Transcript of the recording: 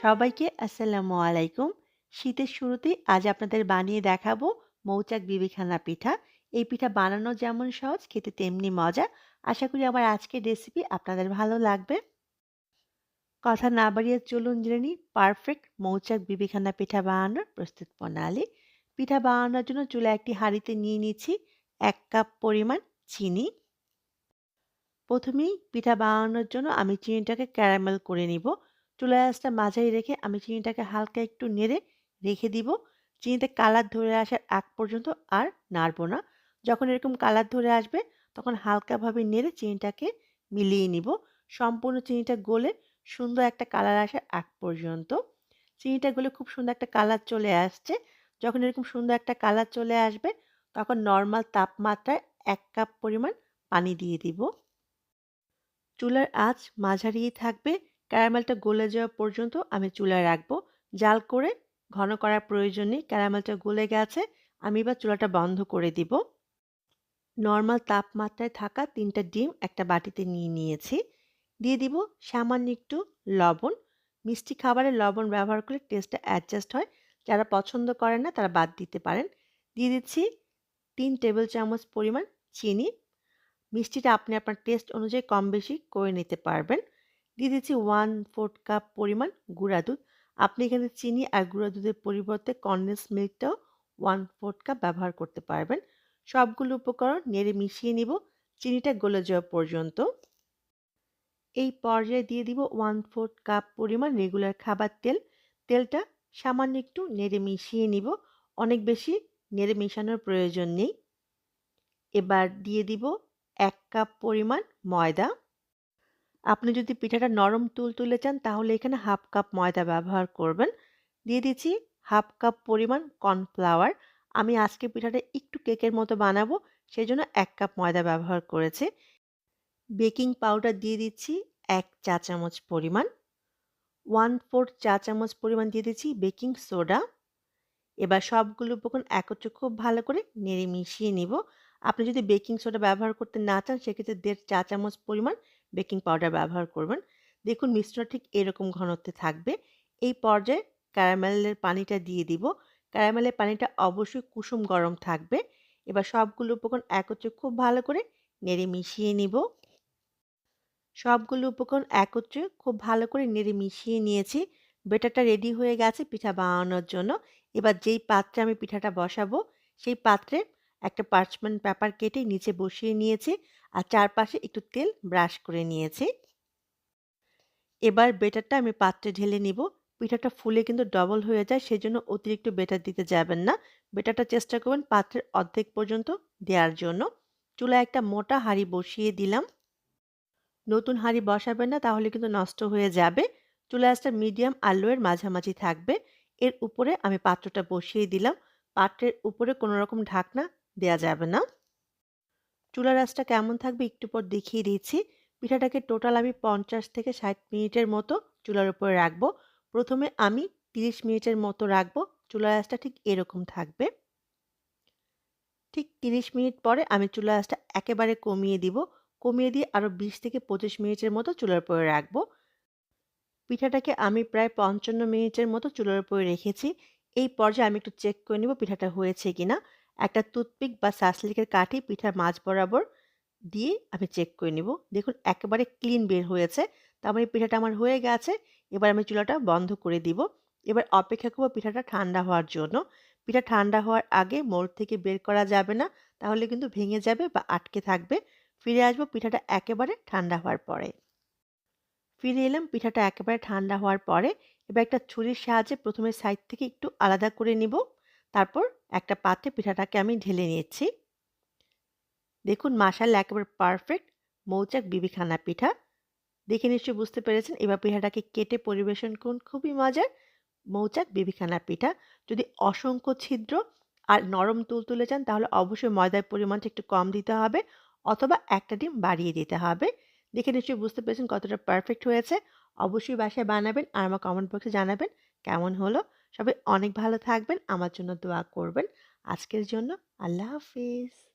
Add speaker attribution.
Speaker 1: সবাইকে আসসালামু আলাইকুম। শীতের শুরুতেই আজ আপনাদের বানিয়ে দেখাবো মৌচাক বিবিখানা পিঠা। এই পিঠা বানানো যেমন সহজ, খেতে তেমনি মজা। আশা করি আমার আজকের রেসিপি আপনাদের ভালো লাগবে। কথা না বাড়িয়ে চলুন জেনে নিই পারফেক্ট মৌচাক বিবিখানা পিঠা বানানোর প্রস্তুত প্রণালী। পিঠা বানানোর জন্য চুলায় একটি হাঁড়িতে নিয়ে নিচ্ছি এক কাপ পরিমাণ চিনি। প্রথমেই পিঠা বানানোর জন্য আমি চিনিটাকে ক্যারামেল করে নিব। চুলার আঁচটা মাঝারি রেখে আমি চিনিটাকে হালকা একটু নেড়ে রেখে দিব। চিনিতে কালার ধরে আসার আগ পর্যন্ত আর নাড়ব না। যখন এরকম কালার ধরে আসবে, তখন হালকাভাবে নেড়ে চিনিটাকে মিলিয়ে নিব। সম্পূর্ণ চিনিটা গলে সুন্দর একটা কালার আসার আগ পর্যন্ত। চিনিটা গলে খুব সুন্দর একটা কালার চলে আসছে। যখন এরকম সুন্দর একটা কালার চলে আসবে, তখন নর্মাল তাপমাত্রায় এক কাপ পরিমাণ পানি দিয়ে দিব। চুলার আঁচ মাঝারিই থাকবে ক্যারামেলটা গলে যাওয়া পর্যন্ত আমি চুলায় রাখব। জাল করে ঘন করার প্রয়োজন নেই, ক্যারামেলটা গলে গেছে, আমি এবার চুলাটা বন্ধ করে দিব। নর্মাল তাপমাত্রায় থাকা তিনটা ডিম একটা বাটিতে নিয়ে নিয়েছি। দিয়ে দিব সামান্য একটু লবণ। মিষ্টি খাবারে লবণ ব্যবহার করলে টেস্টটা অ্যাডজাস্ট হয়। যারা পছন্দ করেন না, তারা বাদ দিতে পারেন। দিয়ে দিচ্ছি তিন টেবিল চামচ পরিমাণ চিনি। মিষ্টিটা আপনি আপনার টেস্ট অনুযায়ী কম বেশি করে নিতে পারবেন। দিয়ে দিচ্ছি ওয়ান ফোর্থ কাপ পরিমাণ গুঁড়া দুধ। আপনি এখানে চিনি আর গুঁড়া দুধের পরিবর্তে কনডেন্স মিল্কটাও ওয়ান ফোর্থ কাপ ব্যবহার করতে পারবেন। সবগুলো উপকরণ নেড়ে মিশিয়ে নিব। চিনিটা গলে যাওয়া পর্যন্ত। এই পর্যায়ে দিয়ে দিব ওয়ান ফোর্থ কাপ পরিমাণ রেগুলার খাবার তেল। তেলটা সামান্য একটু নেড়ে মিশিয়ে নিব। অনেক বেশি নেড়ে মেশানোর প্রয়োজন নেই। এবার দিয়ে দিব এক কাপ পরিমাণ ময়দা। আপনি যদি পিঠাটা নরম তুল তুলে চান, তাহলে এখানে হাফ কাপ ময়দা ব্যবহার করবেন। দিয়ে দিচ্ছি হাফ কাপ পরিমাণ কর্নফ্লাওয়ার। আমি আজকে পিঠাটা একটু কেকের মতো বানাবো সেই জন্য এক কাপ ময়দা ব্যবহার করেছে। বেকিং পাউডার দিয়ে দিচ্ছি এক চা চামচ পরিমাণ। ওয়ান ফোর্থ চা চামচ পরিমাণ দিয়ে দিচ্ছি বেকিং সোডা। এবার সবগুলো উপকরণ একত্রে খুব ভালো করে নেড়ে মিশিয়ে নিব। আপনি যদি বেকিং সোডা ব্যবহার করতে না চান, সেক্ষেত্রে দেড় চা চামচ পরিমাণ বেকিং পাউডার ব্যবহার করবেন। দেখুন মিশ্রণ ঠিক এরকম ঘনত্বে থাকবে। এই পর্যায়ে ক্যারামেলের পানিটা দিয়ে দিব। ক্যারামেলের পানিটা অবশ্যই কুসুম গরম থাকবে। এবার সবগুলো উপকরণ একত্রে খুব ভালো করে নেড়ে মিশিয়ে নিব। সবগুলো উপকরণ একত্রে খুব ভালো করে নেড়ে মিশিয়ে নিয়েছি। বেটারটা রেডি হয়ে গেছে পিঠা বানানোর জন্য। এবার যেই পাত্রে আমি পিঠাটা বসাবো, সেই পাত্রে একটা পার্চমেন্ট পেপার কেটে নিচে বসিয়ে নিয়েছি আর চারপাশে একটু তেল ব্রাশ করে নিয়েছি। এবার বেটারটা আমি পাত্রে ঢেলে নিব। পিঠাটা ফুলে কিন্তু ডবল হয়ে যায়, সেজন্য অতিরিক্ত বেটার দিতে যাবেন না। বেটারটা চেষ্টা করবেন পাত্রের অর্ধেক পর্যন্ত দেওয়ার জন্য। চুলায় একটা মোটা হাঁড়ি বসিয়ে দিলাম। নতুন হাঁড়ি বসাবেন না, তাহলে কিন্তু নষ্ট হয়ে যাবে। চুলা একটা মিডিয়াম আলুয়ের মাঝামাঝি থাকবে। এর উপরে আমি পাত্রটা বসিয়ে দিলাম। পাত্রের উপরে কোনো রকম ঢাকনা দেয়া যাবে না। চুলা রাসটা কেমন থাকবে একটু পর দেখিয়ে দিচ্ছি। পিঠাটাকে টোটাল আমি পঞ্চাশ থেকে ষাট মিনিটের মতো চুলার উপরে রাখব। প্রথমে আমি তিরিশ মিনিটের মতো রাখব। চুলা রাসটা ঠিক এরকম থাকবে। ঠিক তিরিশ মিনিট পরে আমি চুলা রাসটা একেবারে কমিয়ে দিব। কমিয়ে দিয়ে আরও বিশ থেকে পঁচিশ মিনিটের মতো চুলার উপরে রাখব। পিঠাটাকে আমি প্রায় পঞ্চান্ন মিনিটের মতো চুলার উপরে রেখেছি। এই পর্যায়ে আমি একটু চেক করে নিব পিঠাটা হয়েছে কিনা। একটা টুথপিক বা সাসলিকের কাঠি পিঠার মাছ বরাবর দিয়ে আমি চেক করে নিব। দেখুন, একেবারে ক্লিন বের হয়েছে। তার মানে পিঠাটা আমার হয়ে গেছে। এবার আমি চুলাটা বন্ধ করে দিব। এবার অপেক্ষা করব পিঠাটা ঠান্ডা হওয়ার জন্য। পিঠা ঠান্ডা হওয়ার আগে মোড় থেকে বের করা যাবে না। তাহলে কিন্তু ভেঙে যাবে বা আটকে থাকবে। ফিরে আসব পিঠাটা একেবারে ঠান্ডা হওয়ার পরে। ফিরে এলাম, পিঠাটা একেবারে ঠান্ডা হওয়ার পরে। এবার একটা ছুরির সাহায্যে প্রথমে সাইড থেকে একটু আলাদা করে নিব। তারপর একটা পাত্রে পিঠাটাকে আমি ঢেলে নিয়েছি। দেখুন মাসাল্লা একেবারে পারফেক্ট মৌচাক বিবিখানা পিঠা। দেখে নিশ্চয়ই বুঝতে পেরেছেন এবার পিঠাটাকে কেটে পরিবেশন করুন, খুবই মজার মৌচাক বিবিখানা পিঠা। যদি অসংখ্য ছিদ্র আর নরম তুল তুলে চান তাহলে অবশ্যই ময়দার পরিমাণটা একটু কম দিতে হবে অথবা একটা ডিম বাড়িয়ে দিতে হবে। দেখে নিশ্চয়ই বুঝতে পেরেছেন কতটা পারফেক্ট হয়েছে। অবশ্যই বাসায় বানাবেন আর আমার কমেন্ট বক্সে জানাবেন কেমন হলো। সবাই অনেক ভালো থাকবেন। আমার জন্য দোয়া করবেন। আজকের জন্য আল্লাহ হাফিজ।